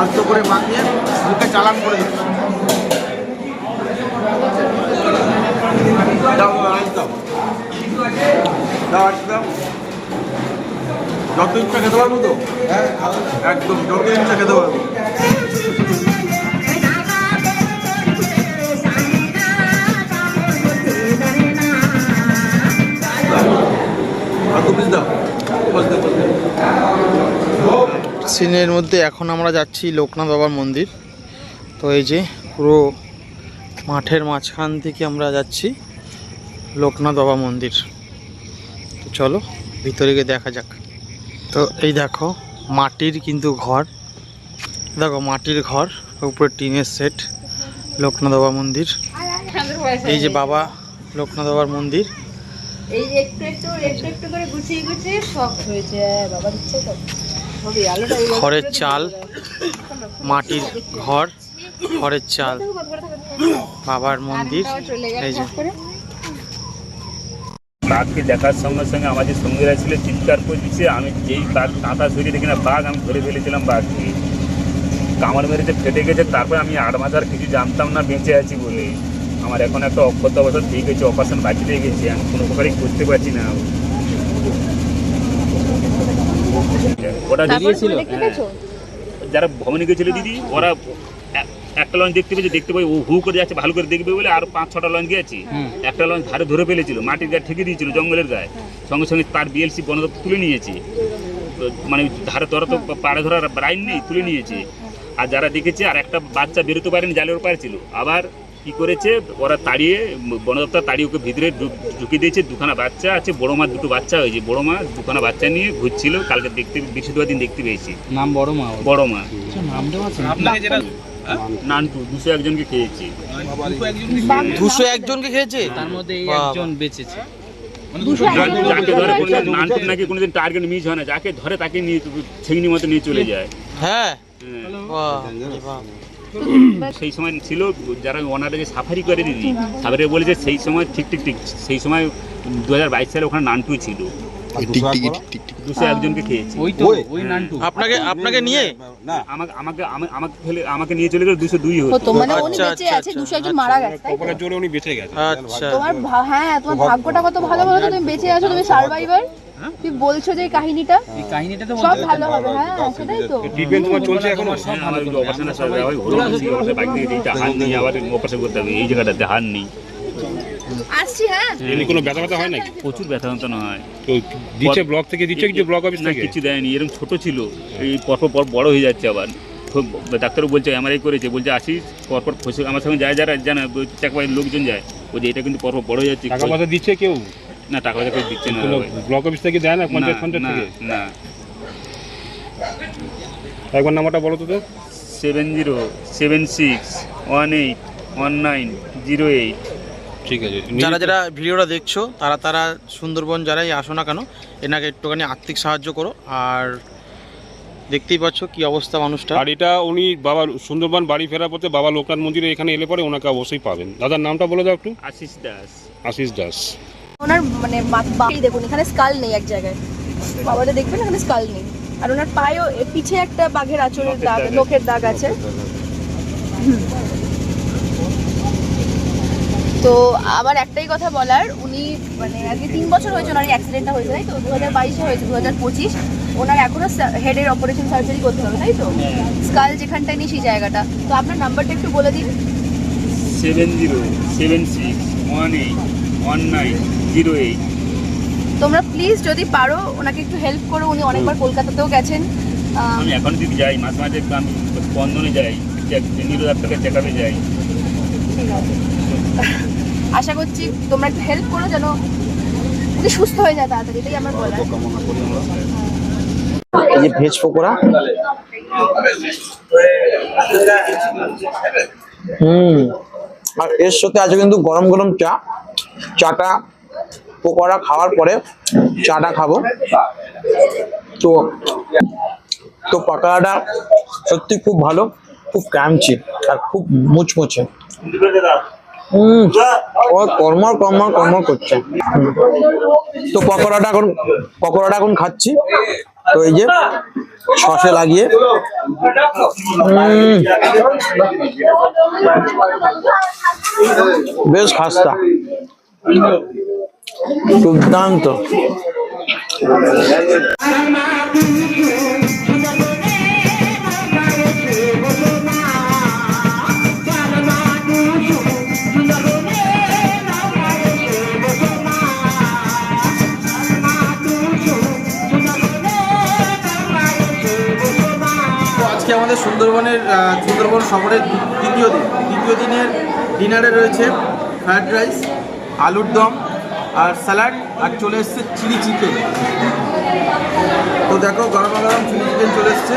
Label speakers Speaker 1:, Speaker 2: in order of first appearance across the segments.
Speaker 1: আস্ত করে মাখিয়ে মুখে চালান করে দিচ্ছি যত ইচ্ছা খেতে পারব তো? একদম, যত ইচ্ছা খেতে পারব।
Speaker 2: সিনের মধ্যে এখন আমরা যাচ্ছি লোকনাথ বাবার মন্দির। তো এই যে পুরো মাঠের মাঝখান থেকে আমরা যাচ্ছি লোকনাথ বাবা মন্দির। তো চলো ভিতরে গিয়ে দেখা যাক। তো এই দেখো মাটির কিন্তু ঘর। দেখো মাটির ঘর উপরে টিনের সেট লোকনাথ বাবা মন্দির। এই যে বাবা লোকনাথ বাবার মন্দির।
Speaker 3: এই একটু একটু একটু একটু করে গুছিয়ে গুছিয়ে সব হয়েছে। হ্যাঁ, বাবা
Speaker 2: খড়ের চাল মাটির ঘর খড়ের চাল। বাবার মন্দির এই যে।
Speaker 4: বাঘকে দেখার সঙ্গে সঙ্গে আমাদের সঙ্গীরা ছিল চিৎকার করে দিচ্ছে আমি যেই বাঘ কাঁথা সরিয়ে দেখি না বাঘ আমি ধরে ফেলেছিলাম বাঘকে। কামড় মেরেছে ফেটে গেছে তারপরে আমি আট মাস আর কিছু জানতাম না বেঁচে আছি বলে। আমার এখন একটা অক্ষত অবস্থা ঠিক হয়েছে অপারেশন বাকি রয়ে গেছে আমি কোনো প্রকারই করতে পারছি না। ওটা
Speaker 3: পেয়েছ
Speaker 4: যারা ভবনে গেছিল দিদি ওরা একটা লঞ্চ দেখতে পেয়েছে দেখতে পাই ও হু করে যাচ্ছে ভালো করে দেখবে বলে আর পাঁচ ছটা লঞ্চ গেছে একটা লঞ্চ ধারে ধরে ফেলেছিল মাটির গায়ে ঠেকে দিয়েছিল জঙ্গলের গায়ে। সঙ্গে সঙ্গে তার বিএলসি বন তুলে নিয়েছে। তো মানে ধারে ধরা তো পাড়ে ধরার রাইন নেই তুলে নিয়েছে। আর যারা দেখেছে আর একটা বাচ্চা বেরোতে পারেনি জালের ওপারে ছিল। আবার কি করেছে? ওরা তাড়িয়ে বন দপ্তর তাড়িয়ে ওকে ভিতরে ঢুকিয়ে দিয়েছে। দুখানা বাচ্চা আছে বড় মা দুটো বাচ্চা হয়েছে। বড় মা দুখানা বাচ্চা নিয়ে ঘুরছিল। কালকে দেখতে বৃহস্পতিবার দিন দেখতে পেয়েছি।
Speaker 5: নাম বড় মা
Speaker 4: বড় মা।
Speaker 5: দেওয়া আছে।
Speaker 4: নানটু দুশো একজনকে খেয়েছি।
Speaker 2: দুশো একজনকে খেয়েছে?
Speaker 5: তার মধ্যে একজন বেঁচেছে।
Speaker 4: যাকে ধরে কোনোদিন নানটু নাকি কোনোদিন টার্গেট মিস হয় না। যাকে ধরে তাকে নিয়ে ছেগনি মতো নিয়ে চলে যায়।
Speaker 2: হ্যাঁ।
Speaker 4: হ্যাঁ।
Speaker 2: বাহ।
Speaker 4: সেই সময় ছিল যারা ওনারা যে সাফারি করে দিদি সাফারি বলেছে সেই সময় ঠিক ঠিক ঠিক সেই সময় দু হাজার বাইশ সালে ওখানে নানটুই ছিল। দুশো একজনকে খেয়েছি।
Speaker 5: ওই তো
Speaker 2: আপনাকে আপনাকে নিয়ে?
Speaker 4: আমাকে আমাকে আমাকে ফেলে আমাকে নিয়ে চলে গেল দুশো দুই হতো।
Speaker 3: হতো মানে উনি
Speaker 2: আচ্ছা,
Speaker 3: বেঁচে
Speaker 2: আচ্ছা,
Speaker 3: আছে
Speaker 2: আচ্ছা,
Speaker 3: দুশো একজন মারা গেছে
Speaker 6: জোরে উনি বেঁচে গেছে।
Speaker 2: আচ্ছা।
Speaker 3: তোমার হ্যাঁ তোমার ভাগ্যটা কত ভালো বলো তুমি বেঁচে আছো তুমি সার্ভাইভার তুমি বলছো যে কাহিনীটা?
Speaker 5: এই কাহিনীটা তো
Speaker 3: সব ভালো হবে হ্যাঁ সেটাই তো।
Speaker 6: ট্রিটমেন্ট তোমার চলছে এখনও?
Speaker 4: হ্যাঁ, ওই বাইক হাত আবার অপারেশন করতে হবে। এই জায়গাটাতে হাত নেই।
Speaker 3: আসছি হ্যাঁ।
Speaker 6: এমনি কোনো ব্যথা ব্যথা হয় নাকি?
Speaker 4: প্রচুর ব্যথা যন্ত্রণা হয়।
Speaker 6: তো দিচ্ছে ব্লক থেকে দিচ্ছে কিছু ব্লক অফিস থেকে?
Speaker 4: কিছু দেয়নি। এরকম ছোট ছিল। এই পরপর পর বড় হয়ে যাচ্ছে আবার। খুব ডাক্তারও বলছে এমআরআই করেছে। বলছে আসিস। পরপর খসে আমার সঙ্গে যায় যারা জানা চাকবাড়ির লোকজন যায়। বলছে এটা কিন্তু পরপর বড় হয়ে যাচ্ছে।
Speaker 6: টাকা পয়সা দিচ্ছে কেউ?
Speaker 4: না টাকা পয়সা কেউ দিচ্ছে না
Speaker 6: ব্লক অফিস থেকে দেয় না পঞ্চায়েত
Speaker 4: না,
Speaker 6: থেকে?
Speaker 4: না।
Speaker 6: একবার নাম্বারটা বলো তো তো
Speaker 4: seven zero seven six one eight one nine zero eight.
Speaker 6: ঠিক আছে
Speaker 2: যারা যারা ভিডিওটা দেখছ তারা তারা সুন্দরবন যারাই আসো না কেন এনাকে একটুখানি আর্থিক সাহায্য করো। আর দেখতেই পাচ্ছ কি অবস্থা মানুষটা।
Speaker 6: আর এটা উনি বাবা সুন্দরবন বাড়ি ফেরার পথে বাবা লোকনাথ মন্দিরে এখানে এলে পরে ওনাকে অবশ্যই পাবেন। দাদার নামটা বলে দাও একটু।
Speaker 4: আশিস দাস।
Speaker 6: আশিস দাস।
Speaker 3: ওনার মানে বাকি দেখুন এখানে স্কাল নেই এক জায়গায়। বাবাটা দেখবেন এখানে স্কাল নেই। আর ওনার পায়েও পিছে একটা বাঘের আঁচড়ের দাগ লোকের দাগ আছে। তো আবার একটাই কথা বলার উনি মানে আজকে তিন বছর হয়েছে ওনার অ্যাক্সিডেন্টটা হয়েছে তাই তো? দু হাজার বাইশে হয়েছে দু হাজার পঁচিশ। ওনার এখনও হেডের অপারেশন সার্জারি করতে হবে তাই তো? স্কাল যেখানটায় নেই সেই জায়গাটা। তো আপনার নাম্বারটা একটু বলে দিন।
Speaker 4: Seven zero seven six one eight. One nine zero eight
Speaker 3: তোমরা প্লিজ যদি পারো ওনাকে একটু হেল্প করো। উনি অনেকবার কলকাতাতেও গেছেন।
Speaker 4: আমি এখন যদি যাই মাঝে মাঝে আমি বন্ধনে যাই নিরো ডাক্তারকে চেক আপে যাই।
Speaker 3: ঠিক আছে। আশা করছি তোমরা একটু হেল্প করো যেন উনি সুস্থ হয়ে যায় তাড়াতাড়ি এটাই আমার বলার।
Speaker 2: এই যে ভেজ পকোড়া? হুম। আর এর সাথে আছে কিন্তু গরম গরম চা। চাটা পকোড়া খাওয়ার পরে চাটা খাব। তো তো পকোড়াটা সত্যি খুব ভালো, খুব ক্রাঞ্চি আর খুব মুচমুচে। কর্মর কর্মর কর্মর করছে। তো পকোড়াটা এখন পকোড়াটা এখন খাচ্ছি। তো এই যে, সসে লাগিয়ে বেশ খাস্তা দুর্দান্ত তো সুন্দরবনের সুন্দরবন শহরের দ্বিতীয় দিন। দ্বিতীয় দিনের ডিনারে রয়েছে ফ্রায়েড রাইস আলুর দম আর স্যালাড আর চলে এসছে চিলি চিকেন তো দেখো, গরম গরম চিলি চিকেন চলে এসছে।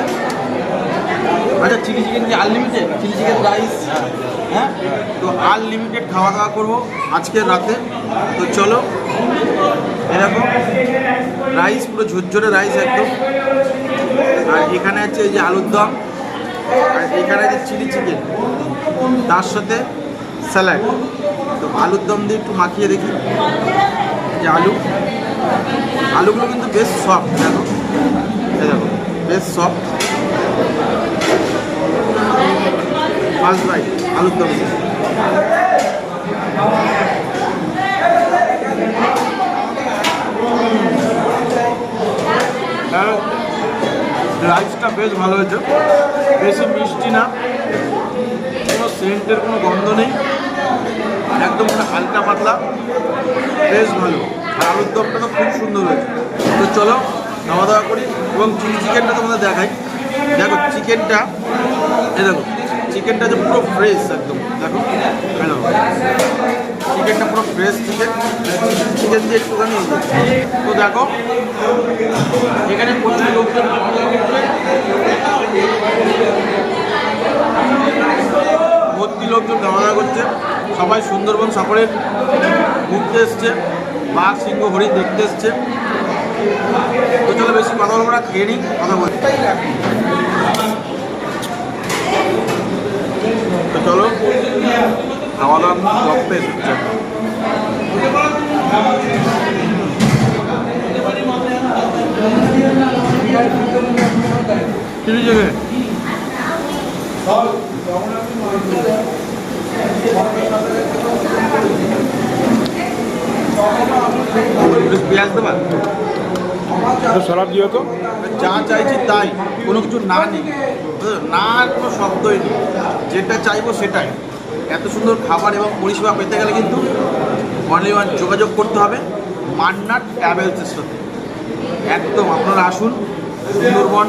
Speaker 2: আচ্ছা চিলি চিকেন কি আনলিমিটেড চিলি চিকেন রাইস হ্যাঁ? তো আনলিমিটেড খাওয়া দাওয়া করব আজকের রাতে। তো চলো এরকম রাইস পুরো ঝুরঝুরে রাইস একদম। আর এখানে আছে এই যে আলুর দম। এখানে যে চিলি চিকেন, তার সাথে স্যালাড। তো আলুর দম দিয়ে একটু মাখিয়ে দেখি। যে আলু। আলুগুলো কিন্তু বেশ সফট দেখো। দেখো, বেশ সফট ফার্স্ট বাইট আলুর দম দিয়ে। রাইসটা বেশ ভালো হয়েছে। বেশি মিষ্টি না। কোনো সেন্টের কোনো গন্ধ নেই। একদম হালকা পাতলা। বেশ ভালো। আর আলুর দমটা তো খুব সুন্দর হয়েছে। তো চলো, খাওয়া দাওয়া করি এবং চিলি চিকেনটা তোমাদের দেখাই। দেখো, চিকেনটা এ দেখো, চিকেনটা যে পুরো ফ্রেশ একদম। দেখো দেখো। চিকেনটা পুরো ফ্রেশ চিকেন চিকেন দিয়ে একটুখানি তো দেখো, এখানে লোকজন। ভর্তি লোকজন খাওয়া করছে। সবাই সুন্দরবন সফরের ঘুরতে এসছে। বাঘ, সিংহ, হরিণ দেখতে এসছে। তো চলো বেশি কথা বলব না, খেয়ে নিই, কথা বলছি তো চলো। খাওয়া দাওয়া রক্তে এসেছে চিলি পেঁয়াজ দেবা?
Speaker 6: স্যালাড দিয়ে তো।
Speaker 2: যা চাইছি তাই। কোনো কিছু না নেই না কোনো শব্দই নেই। যেটা চাইব সেটাই। এত সুন্দর খাবার এবং পরিষেবা পেতে গেলে কিন্তু অনলি ওয়ান যোগাযোগ করতে হবে মান্না ট্রাভেলসের সাথে একদম আপনারা আসুন, সুন্দরবন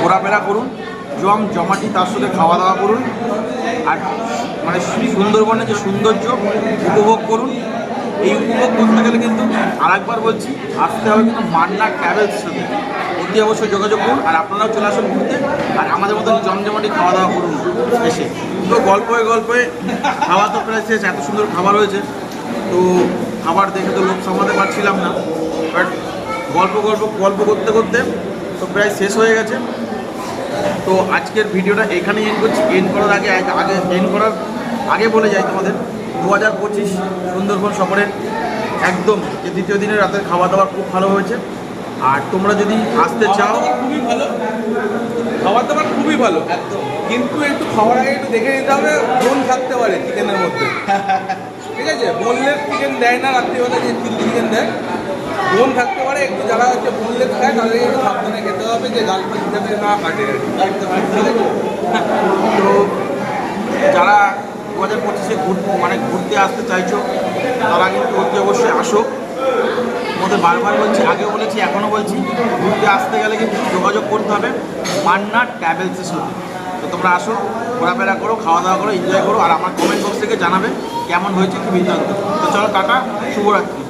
Speaker 2: ঘোরাফেরা করুন, জম জমাটি তার সাথে খাওয়া দাওয়া করুন, আর মানে সুন্দরবনের যে সৌন্দর্য উপভোগ করুন, এই উপভোগ করতে গেলে কিন্তু আরেকবার বলছি, আসতে হবে কিন্তু মান্না ট্রাভেলস সাথে অতি অবশ্যই যোগাযোগ করুন, আর আপনারাও চলে আসুন ঘুরতে, আর আমাদের মতন জমজমাটি খাওয়া দাওয়া করুন এসে। তো গল্পে গল্পে খাওয়া তো প্রায় শেষ, এত সুন্দর খাবার হয়েছে। তো খাবার দেখে তো লোক সামলাতে পারছিলাম না। বাট গল্প গল্প গল্প করতে করতে তো প্রায় শেষ হয়ে গেছে। তো আজকের ভিডিওটা এখানে এন্ড করছি। এন্ড করার আগে, আগে- এন্ড করার আগে বলে যাই তোমাদের। দু হাজার পঁচিশ সুন্দরবন সফরের একদম যে দ্বিতীয় দিনের রাতের খাওয়া দাওয়া খুব ভালো হয়েছে। আর তোমরা যদি আসতে চাও
Speaker 1: খুবই ভালো। খাবার দাবার খুবই ভালো। কিন্তু একটু খাওয়ার আগে একটু দেখে নিতে হবে বোন থাকতে পারে চিকেনের মধ্যে। ঠিক আছে? বোনলেস চিকেন দেয় না রাত্রিবেলা যে চিলি চিকেন দেয়। বোন থাকতে পারে একটু যারা হচ্ছে বোনলেস খায় তাদের একটু সাবধানে খেতে হবে যে গাল ফাল যাতে না কাটে।
Speaker 2: তো যারা দু হাজার পঁচিশে ঘুর মানে ঘুরতে আসতে চাইছো তারা কিন্তু অতি অবশ্যই আসো। তোমাদের বারবার বলছি, আগেও বলেছি, এখনও বলছি। ঘুরতে আসতে গেলে কিন্তু যোগাযোগ করতে হবে। মান্না ট্রাভেলসের সাথে তো তোমরা আসো, ঘোরাফেরা করো, খাওয়া দাওয়া করো এনজয় করো, আর আমার কমেন্ট বক্স থেকে জানাবে কেমন হয়েছে কি বৃত্তান্ত তো চলো টাটা, শুভরাত্রি।